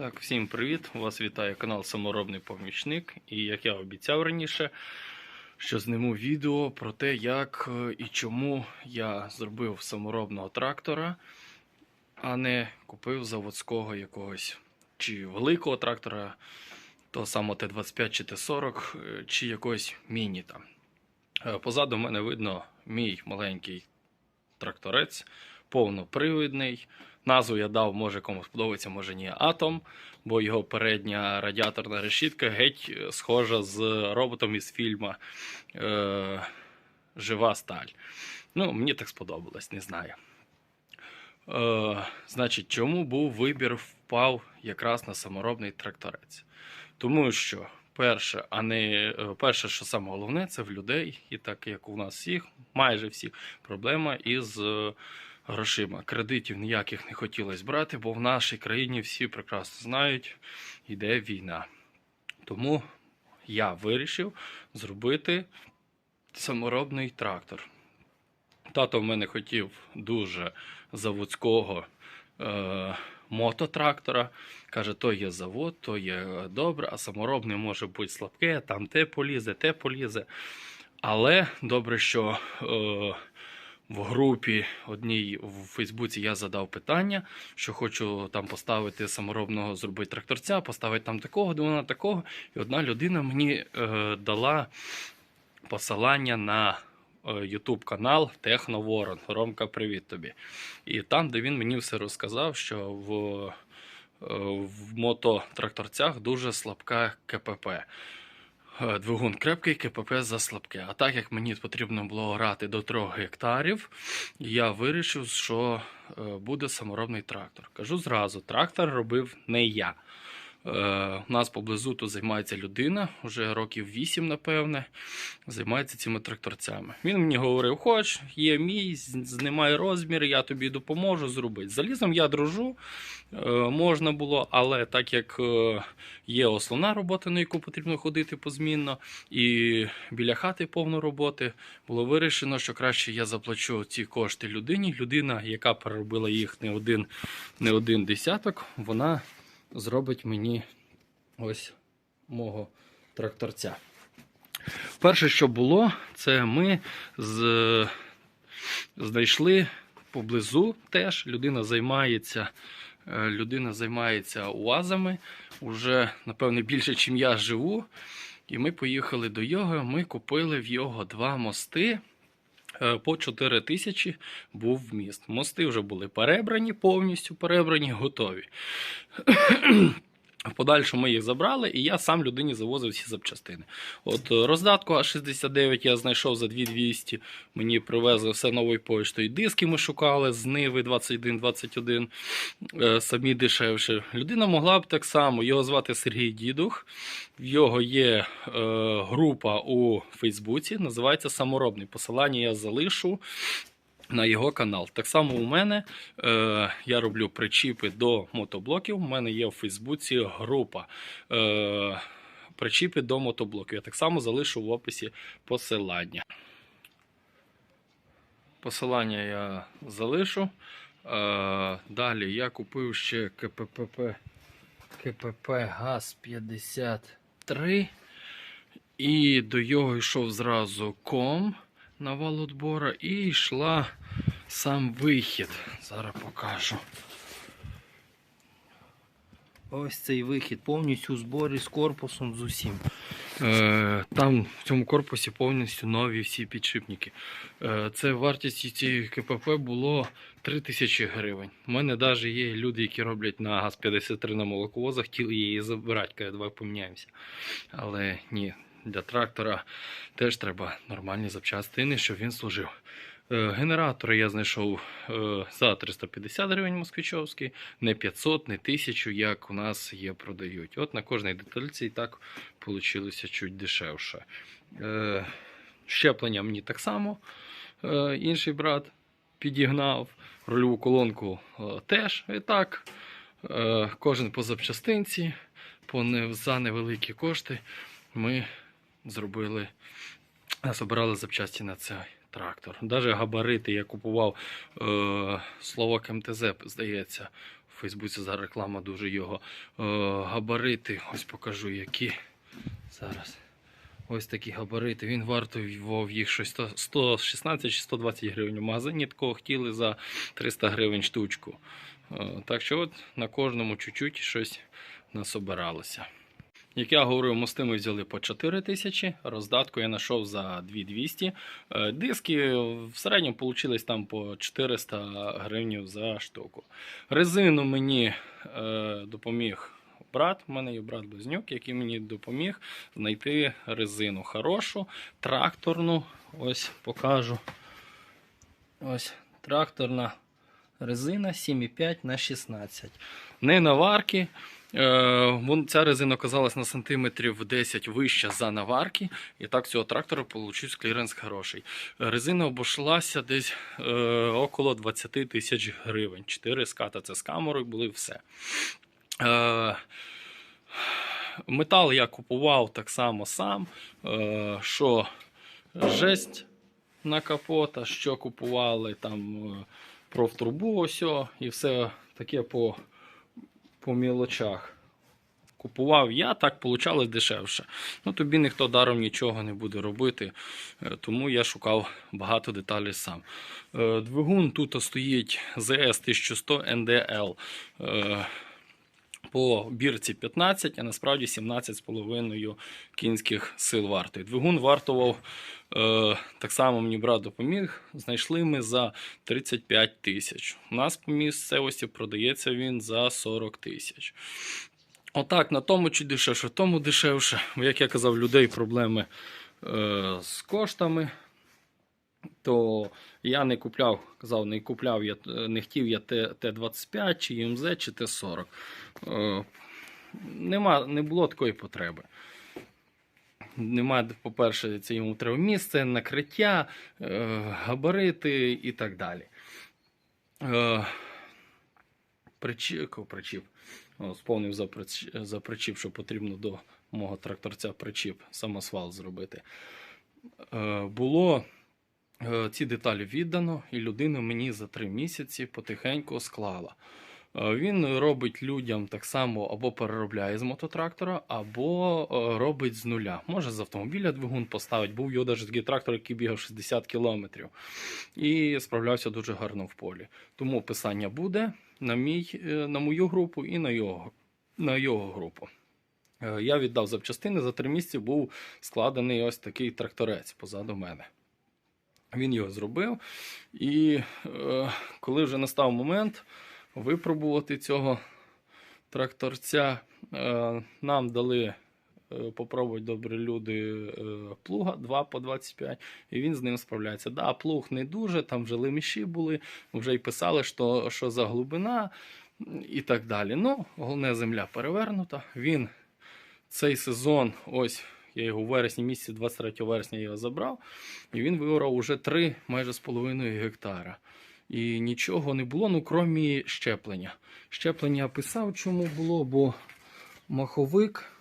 Так, всім привіт! Вас вітає канал Саморобний Помічник. І як я обіцяв раніше, що зніму відео про те, як е, і чому я зробив саморобного трактора, а не купив заводського якогось чи великого трактора, того самого Т-25 чи Т-40, е, чи якогось міні там. Е, Позаду мене видно мій маленький тракторець, повнопривідний. Назву я дав, може комусь подобається, може ні, Атом, бо його передня радіаторна решітка геть е, схожа з роботом із фільму е, Жива сталь. Ну, мені так сподобалось, не знаю. Е, значить, чому був вибір впав якраз на саморобний тракторець? Тому що, перше, а не е, перше, що саме головне, це в людей, і так як у нас всіх, майже всіх, проблема із е, грошима. Кредитів ніяких не хотілося брати, бо в нашій країні всі прекрасно знають, йде війна. Тому я вирішив зробити саморобний трактор. Тато в мене хотів дуже заводського е, мототрактора. Каже, то є завод, то є добре, а саморобний може бути слабке, там те полізе, те полізе. Але добре, що е, в групі одній в Фейсбуці я задав питання, що хочу там поставити саморобного, зробити тракторця, поставити там такого, двона такого. І одна людина мені е, дала посилання на е, YouTube канал Техноворон. Ромка, привіт тобі. І там, де він мені все розказав, що в, е, в мототракторцях дуже слабка КПП. Е, Двигун крепкий, КПП заслабке. А так як мені потрібно було грати до 3 гектарів, я вирішив, що е, буде саморобний трактор. Кажу зразу, трактор робив не я. Е, У нас поблизу тут займається людина, вже років 8, напевне, займається цими тракторцями. Він мені говорив: хоч, є мій, знімай розмір, я тобі допоможу зробити. Залізом я дружу, е, можна було, але так як е, є основна робота, на яку потрібно ходити позмінно, і біля хати повно роботи, було вирішено, що краще я заплачу ці кошти людині. Людина, яка переробила їх не один, не один десяток, вона зробить мені ось мого тракторця. Перше, що було, це ми з... знайшли поблизу теж. Людина займається, е, людина займається уазами. Уже, напевне, більше, ніж я живу. І ми поїхали до його. Ми купили в його два мости. Е, По 4 тисячі був вміст. Мости вже були перебрані, повністю перебрані, готові. В подальшому ми їх забрали, і я сам людині завозив всі запчастини. От е, роздатку А69 я знайшов за 2200. Мені привезли все новою поштою. Диски ми шукали з Ниви 21-21, е, самі дешевше. Людина могла б так само. Його звати Сергій Дідух. В його є е, група у Фейсбуці, називається Саморобний. Посилання я залишу на його канал. Так само у мене е, я роблю причіпи до мотоблоків. У мене є в Фейсбуці група. Е, Причіпи до мотоблоків. Я так само залишу в описі посилання. Посилання я залишу. Е, далі я купив ще КПП КПП ГАЗ 53. І до його йшов зразу ком на вал отбора і йшла сам вихід. Зараз покажу. Ось цей вихід повністю у зборі з корпусом з усім. Е, там в цьому корпусі повністю нові всі підшипники. Е, це вартість цієї КПП було 3000 гривень. У мене навіть є люди, які роблять на ГАЗ-53 на молоковозах, хотіли її забирати, кажуть, давай поміняємося. Але ні, для трактора теж треба нормальні запчастини, щоб він служив. Е, Генератори я знайшов е, за 350 гривень москвичовський, не 500, не 1000, як у нас є продають. От на кожній детальці і так вийшло чуть дешевше. Е, Щеплення мені так само інший брат підігнав. Рульову колонку теж. І так, кожен по запчастинці, за невеликі кошти ми зробили, збирали запчасті на цей трактор. Навіть габарити я купував е, Словак МТЗ, здається, в Фейсбуці за реклама дуже його. Е, габарити, ось покажу, які зараз. Ось такі габарити. Він вартував їх щось 116 чи 120 гривень. У магазині такого хотіли за 300 гривень штучку. Е, Так що от на кожному чуть-чуть щось насобиралося. Як я говорив, мости ми взяли по 4 тисячі, роздатку я знайшов за 2200. Е, Диски в середньому вийшли там по 400 гривень за штуку. Резину мені е, допоміг брат. У мене є брат Близнюк, який мені допоміг знайти резину хорошу, тракторну. Ось покажу. Ось тракторна резина 7,5 на 16. Не наварки. Е, ця резина оказалась на сантиметрів 10 вища за наварки, і так цього трактора получився кліренс хороший. Резина обійшлася десь е, около 20 тисяч гривень. 4 ската це з камерою були все. Е, метал я купував так само сам. Е, що жесть на капота, що купували там е, профтрубу, ось і все таке по, по мілочах. Купував я, так получалось дешевше. Ну, тобі ніхто даром нічого не буде робити, е, тому я шукав багато деталей сам. Е, Двигун тут стоїть ZS 1100 NDL. По бірці 15, а насправді 17,5 кінських сил вартий. Двигун вартував е, так само мені брат допоміг. Знайшли ми за 35 тисяч. У нас по місцевості продається він за 40 тисяч. Отак, на тому чи дешевше, тому дешевше. Як я казав, людей проблеми е, з коштами. То я не купляв, казав, не купляв, я не хотів я Т- Т-25 чи ЮМЗ, чи Т-40. Е, нема, не було такої потреби. Нема, по-перше, це йому треба місце, накриття, е, габарити і так далі. Е, причіп, причіп. Сповнив за, прич- за причіп, що потрібно до мого тракторця причіп, самосвал зробити. Було ці деталі віддано, і людина мені за три місяці потихеньку склала. Е, Він робить людям так само або переробляє з мототрактора, або е, робить з нуля. Може з автомобіля двигун поставить. Був його навіть такий трактор, який бігав 60 кілометрів. І справлявся дуже гарно в полі. Тому описання буде на, мій, е, на мою групу і на його, на його групу. Е, Я віддав запчастини, за три місяці був складений ось такий тракторець позаду мене. Він його зробив. І е, коли вже настав момент випробувати цього тракторця, е, нам дали е, попробувати добрі люди е, плуга 2 по 25, і він з ним справляється. Да, плуг не дуже, там вже леміші були, вже й писали, що, що за глибина і так далі. Ну, головне, земля перевернута. Він цей сезон, ось я його у вересні місяці, 23 вересня його забрав, і він виорав уже 3 майже з половиною гектара. І нічого не було, ну крім щеплення. Щеплення писав, чому було, бо маховик.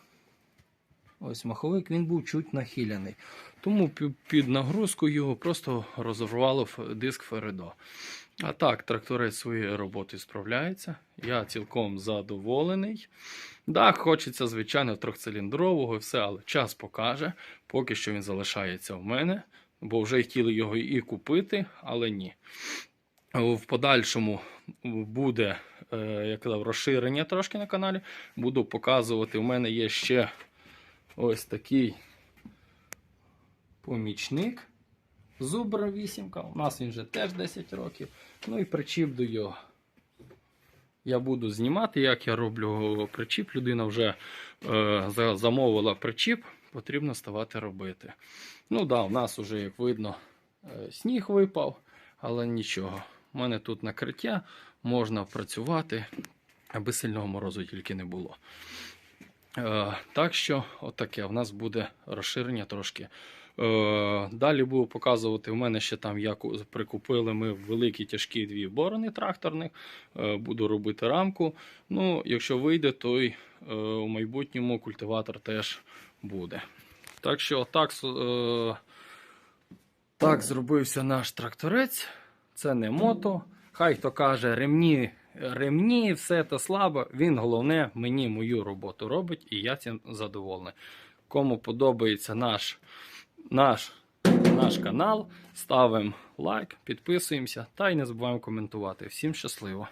Ось маховик він був чуть нахиляний. Тому під нагрузкою його просто розірвало ф- диск Фередо. А так, тракторець своєї роботи справляється. Я цілком задоволений. Да, хочеться, звичайно, трьохциліндрового і все, але час покаже. Поки що він залишається в мене, бо вже хотіли його і купити, але ні. В подальшому буде, е, як казав, розширення трошки на каналі. Буду показувати. У мене є ще ось такий помічник. Зубр 8. У нас він вже теж 10 років. Ну і причіп до його. Я буду знімати, як я роблю причіп. Людина вже е, замовила причіп, потрібно ставати робити. Ну да, у нас вже, як видно, е, сніг випав, але нічого. У мене тут накриття, можна працювати, аби сильного морозу тільки не було. Е, так що, отаке, в нас буде розширення трошки. Е, далі буду показувати. У мене ще там як прикупили ми великі тяжкі дві борони тракторних. Е, буду робити рамку. Ну, якщо вийде, то й у майбутньому культиватор теж буде. Так що, так, е, так зробився наш тракторець. Це не мото. Хай хто каже, ремні ремні, все це слабо. Він головне мені мою роботу робить, і я цим задоволений. Кому подобається наш, наш, наш канал, ставимо лайк, підписуємося та й не забуваємо коментувати. Всім щасливо!